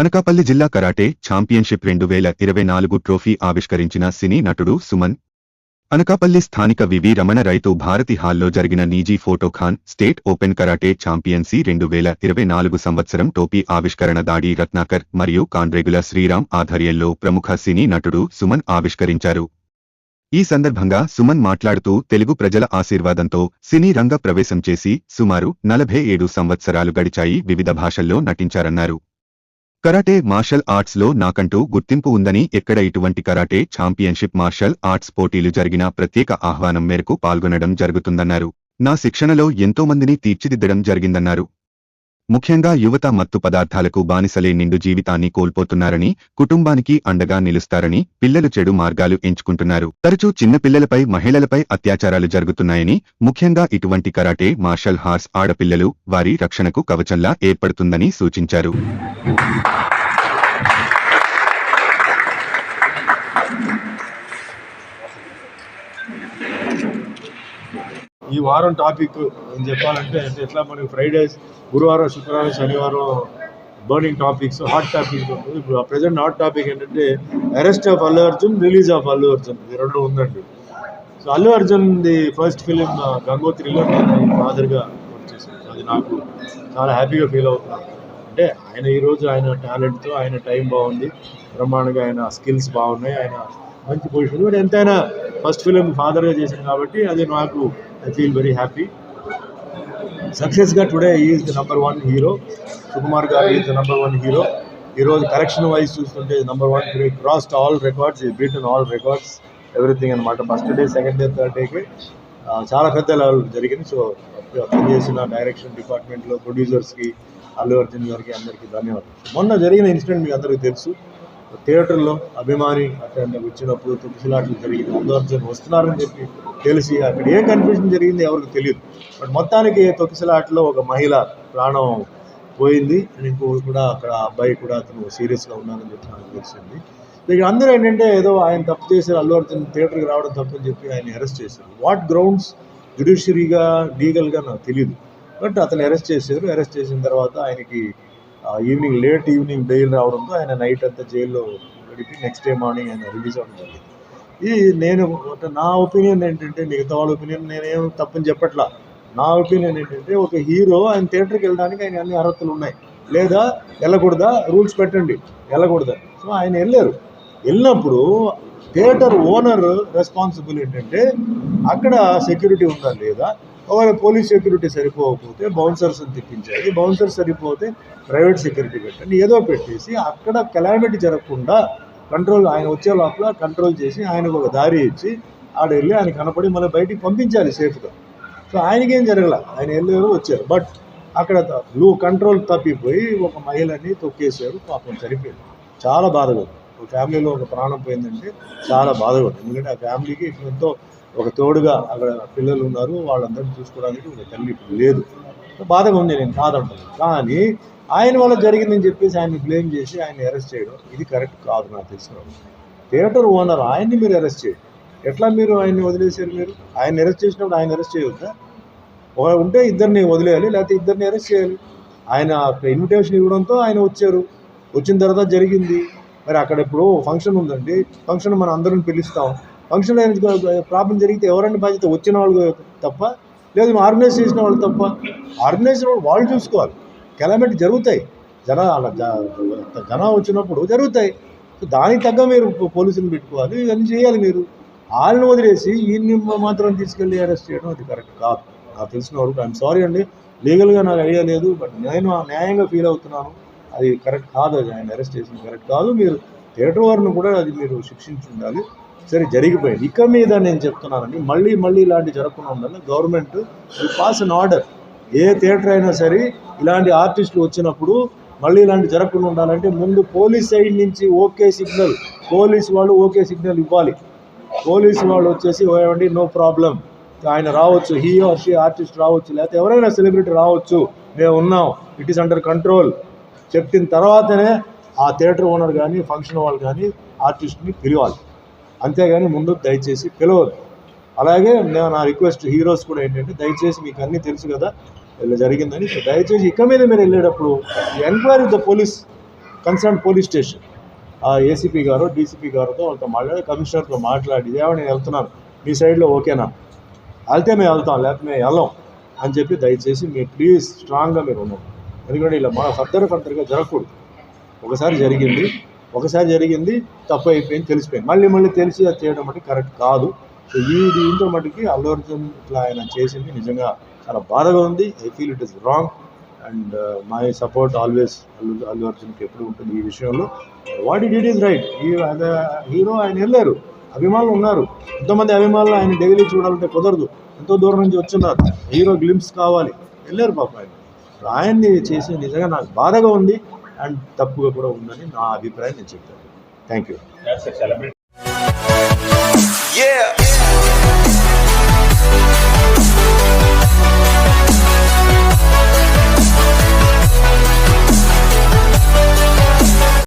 అనకాపల్లి జిల్లా karate championship రెండు వేల ఇరవై నాలుగు ట్రోఫీ ఆవిష్కరించిన సినీ నటుడు సుమన్. అనకాపల్లి స్థానిక వివి రమణ రైతు భారతి హాల్లో జరిగిన నీజీ ఫోటోఖాన్ స్టేట్ ఓపెన్ కరాటే ఛాంపియన్సీ రెండు వేల ఇరవై నాలుగు సంవత్సరం టోపీ ఆవిష్కరణ దాడి రత్నాకర్ మరియు కాండ్రేగుల శ్రీరామ్ ఆధ్వర్యంలో ప్రముఖ సినీ నటుడు సుమన్ ఆవిష్కరించారు. ఈ సందర్భంగా సుమన్ మాట్లాడుతూ తెలుగు ప్రజల ఆశీర్వాదంతో సినీ రంగ ప్రవేశం చేసి సుమారు నలభై ఏడు సంవత్సరాలు గడిచాయి వివిధ భాషల్లో నటించారన్నారు. కరాటే మార్షల్ ఆర్ట్స్లో నాకంటూ గుర్తింపు ఉందని ఎక్కడ ఇటువంటి కరాటే ఛాంపియన్షిప్ మార్షల్ ఆర్ట్స్ పోటీలు జరిగినా ప్రత్యేక ఆహ్వానం మేరకు పాల్గొనడం జరుగుతుందన్నారు. నా శిక్షణలో ఎంతో మందిని తీర్చిదిద్దడం జరిగిందన్నారు. ముఖ్యంగా యువత మత్తు పదార్థాలకు బానిసలే నిండు జీవితాన్ని కోల్పోతున్నారని కుటుంబానికి అండగా నిలుస్తారని పిల్లలు చెడు మార్గాలు ఎంచుకుంటున్నారు. తరచూ చిన్నపిల్లలపై మహిళలపై అత్యాచారాలు జరుగుతున్నాయని ముఖ్యంగా ఇటువంటి కరాటే మార్షల్ హార్స్ ఆడపిల్లలు వారి రక్షణకు కవచంలా ఏర్పడుతుందని సూచించారు. ఈ వారం టాపిక్ ఏం చెప్పాలంటే అంటే ఎట్లా మనకి ఫ్రైడేస్ గురువారం శుక్రవారం శనివారం బర్నింగ్ టాపిక్స్ హాట్ టాపిక్ ఉంటుంది. ఇప్పుడు ప్రజెంట్ హాట్ టాపిక్ ఏంటంటే arrest of Allu Arjun release of Allu Arjun ఇది రెండు ఉందండి. So Allu Arjun the first film గంగోత్రిలో నేను ఫాదర్గా వచ్చేసాను అది నాకు చాలా హ్యాపీగా ఫీల్ అవుతున్నాను అంటే ఆయన ఈరోజు ఆయన టాలెంట్తో ఆయన టైం బాగుంది. బ్రహ్మాండంగా ఆయన స్కిల్స్ బాగున్నాయి. ఆయన మంచి పొజిషన్ బట్ ఎంతైనా ఫస్ట్ ఫిలిం ఫాదర్గా చేశాను కాబట్టి అది నాకు I feel very happy సక్సెస్గా today is the number one hero Sukumar garu is the number one hero ఈరోజు కరెక్షన్ వైజ్ చూస్తుంటే number one crossed all records ఈ ఆల్ రికార్డ్స్ ఎవ్రీథింగ్ అనమాట first day second day third డేకి చాలా పెద్ద level జరిగింది. So చేసిన direction డిపార్ట్మెంట్లో ప్రొడ్యూసర్స్కి అల్లు అర్జున్ గారికి అందరికీ ధన్యవాదాలు. మొన్న జరిగిన ఇన్సిడెంట్ మీకు అందరికీ తెలుసు. థియేటర్లో అభిమాని అక్కడ వచ్చినప్పుడు తొక్కిసలాట్లు జరిగింది. అల్లు అర్జున్ వస్తున్నారని చెప్పి తెలిసి అక్కడ ఏం కన్ఫ్యూజన్ జరిగింది ఎవరికి తెలియదు. బట్ మొత్తానికి తొక్కిసలాట్లో ఒక మహిళ ప్రాణం పోయింది అండ్ ఇంకో కూడా అక్కడ అబ్బాయి కూడా అతను సీరియస్గా ఉన్నారని చెప్పి నాకు తెలిసింది. ఇక్కడ అందరూ ఏంటంటే ఏదో ఆయన తప్పు చేశారు అల్లు అర్జున్ థియేటర్కి రావడం తప్పని చెప్పి ఆయన అరెస్ట్ చేశారు. వాట్ గ్రౌండ్స్ జ్యుడిషియరీగా లీగల్గా నాకు తెలియదు బట్ అతను అరెస్ట్ చేశారు. అరెస్ట్ చేసిన తర్వాత ఆయనకి ఈవినింగ్ లేట్ ఈవినింగ్ బెయిల్ రావడంతో ఆయన నైట్ అంతా జైల్లో గడిపి నెక్స్ట్ డే మార్నింగ్ ఆయన రిలీజ్ అవ్వడం జరిగింది. ఇది నేను నా ఒపీనియన్ ఏంటంటే మిగతా వాళ్ళ ఒపీనియన్ నేనేం తప్పని చెప్పట్లా. నా ఒపీనియన్ ఏంటంటే ఒక హీరో ఆయన థియేటర్కి వెళ్ళడానికి ఆయన అన్ని అర్హతలు ఉన్నాయి. లేదా వెళ్ళకూడదా? రూల్స్ పెట్టండి. వెళ్ళకూడదా? సో ఆయన వెళ్ళారు. వెళ్ళినప్పుడు థియేటర్ ఓనర్ రెస్పాన్సిబుల్ ఏంటంటే అక్కడ సెక్యూరిటీ ఉందా లేదా? ఒకవేళ పోలీస్ సెక్యూరిటీ సరిపోకపోతే బౌన్సర్స్ తెప్పించాలి బౌన్సర్స్ సరిపోతే ప్రైవేట్ సెక్యూరిటీ పెట్టండి ఏదో పెట్టేసి అక్కడ కెలామిటీ జరగకుండా కంట్రోల్ ఆయన వచ్చే లోపల కంట్రోల్ చేసి ఆయనకు ఒక దారి ఇచ్చి ఆడ వెళ్ళి ఆయన కనపడి మళ్ళీ బయటికి పంపించాలి సేఫ్గా. సో ఆయనకేం జరగల ఆయన వెళ్ళారు వచ్చారు. బట్ అక్కడ లూ కంట్రోల్ తప్పిపోయి ఒక మహిళని తొక్కేశారు పాపం చనిపోయింది. చాలా బాధగా ఒక ఫ్యామిలీలో ఒక ప్రాణం పోయిందంటే చాలా బాధగా ఎందుకంటే ఆ ఫ్యామిలీకి ఎంతో ఒక తోడుగా అక్కడ పిల్లలు ఉన్నారు వాళ్ళందరినీ చూసుకోవడానికి ఒక తల్లి ఇప్పుడు లేదు. బాధగా ఉంది నేను కాదంటాను కానీ ఆయన వల్ల జరిగిందని చెప్పేసి ఆయన్ని బ్లేమ్ చేసి ఆయన అరెస్ట్ చేయడం ఇది కరెక్ట్ కాదు నాకు తెలిసిన థియేటర్ ఓనర్ ఆయన్ని మీరు అరెస్ట్ చేయండి. ఎట్లా మీరు ఆయన్ని వదిలేశారు మీరు? ఆయన అరెస్ట్ చేసినప్పుడు ఆయన అరెస్ట్ చేయవద్దా ఒక- ఉంటే ఇద్దరిని వదిలేయాలి లేకపోతే ఇద్దరిని అరెస్ట్ చేయాలి. ఆయన ఇన్విటేషన్ ఇవ్వడంతో ఆయన వచ్చారు. వచ్చిన తర్వాత జరిగింది. మరి అక్కడ ఇప్పుడు ఫంక్షన్ ఉందండి. ఫంక్షన్ మనం అందరం పిలుస్తాం. ఫంక్షన్లో ప్రాబ్లం జరిగితే ఎవరైనా బాధ్యత వచ్చిన వాళ్ళు తప్ప లేదు ఆర్గనైజ్ చేసిన వాళ్ళు తప్ప. ఆర్గనైజ్ వాళ్ళు వాళ్ళు చూసుకోవాలి. కెలామిటీ జరుగుతాయి. జన అలా జ- జనం వచ్చినప్పుడు జరుగుతాయి. దానికి తగ్గ మీరు పోలీసులు పెట్టుకోవాలి. ఇవన్నీ చేయాలి మీరు. వాళ్ళని వదిలేసి ఈయన్ని మాత్రం తీసుకెళ్ళి అరెస్ట్ చేయడం అది కరెక్ట్ కాదు. నాకు తెలిసిన వరకు ఐఎమ్ సారీ అండి. లీగల్గా నాకు ఐడియా లేదు బట్ నేను న్యాయంగా ఫీల్ అవుతున్నాను. అది కరెక్ట్ కాదు. అది ఆయన అరెస్ట్ చేసింది కరెక్ట్ కాదు. మీరు థియేటర్ వారిని కూడా అది మీరు శిక్షించి ఉండాలి. సరే జరిగిపోయింది. ఇక మీద నేను చెప్తున్నానండి మళ్ళీ మళ్ళీ ఇలాంటి జరగకుండా ఉండాలని గవర్నమెంట్ పాస్ అన్ ఆర్డర్. ఏ థియేటర్ అయినా సరే ఇలాంటి ఆర్టిస్టులు వచ్చినప్పుడు మళ్ళీ ఇలాంటి జరగకుండా ఉండాలంటే ముందు పోలీస్ సైడ్ నుంచి ఓకే సిగ్నల్ పోలీస్ వాళ్ళు ఓకే సిగ్నల్ ఇవ్వాలి. పోలీసు వాళ్ళు వచ్చేసి ఏమండి నో ప్రాబ్లం. ఆయన రావచ్చు హీ ఆర్ షీ ఆర్టిస్ట్ రావచ్చు లేకపోతే ఎవరైనా సెలబ్రిటీ రావచ్చు మేము ఉన్నాం ఇట్ ఈస్ అండర్ కంట్రోల్. చెప్పిన తర్వాతనే ఆ థియేటర్ ఓనర్ కానీ ఫంక్షన్ వాళ్ళు కానీ ఆర్టిస్ట్ని పిలవాలి. అంతేగాని ముందు దయచేసి పిలవద్దు. అలాగే నేను నా రిక్వెస్ట్ హీరోస్ కూడా ఏంటంటే దయచేసి మీకు అన్నీ తెలుసు కదా ఇలా జరిగిందని. సో దయచేసి ఇక మీద మీరు వెళ్ళేటప్పుడు enquiry the police concern police station. ఆ ఏసీపీ గారు డీసీపీ గారితో వాళ్ళతో మాట్లాడి కమిషనర్తో మాట్లాడి ఇదేమో నేను వెళ్తున్నాను. మీ సైడ్లో ఓకేనా? వెళ్తే మేము వెళ్తాం లేకపోతే మేము వెళ్ళాం. అని చెప్పి దయచేసి మీరు ప్లీజ్ స్ట్రాంగ్గా మీరు ఉన్నాం ఎందుకంటే ఇలా మన ఫర్దర్ ఫర్దర్గా జరగకూడదు. ఒకసారి జరిగింది. ఒకసారి జరిగింది తప్పు అయిపోయింది తెలిసిపోయింది. మళ్ళీ మళ్ళీ తెలిసి అది చేయడం మటుకు కరెక్ట్ కాదు. సో ఈ దీంతో మటుకి అల్లు అర్జున్ ఇట్లా ఆయన చేసింది నిజంగా చాలా బాధగా ఉంది. I feel it is wrong. And uh, my support always Allu Allu అర్జున్కి ఎప్పుడు ఉంటుంది ఈ విషయంలో. What it is right. ఈ హీరో ఆయన వెళ్ళారు. అభిమానులు ఉన్నారు. ఎంతోమంది అభిమానులు ఆయన డైలీ చూడాలంటే కుదరదు. ఎంతో దూరం నుంచి వచ్చున్నారు హీరో గ్లిమ్స్ కావాలి. వెళ్ళారు పాప ఆయన. ఆయన్ని చేసి నిజంగా నాకు బాధగా ఉంది. అండ్ తప్పుగా కూడా ఉందని నా అభిప్రాయం నేను చెప్తాను. Thank you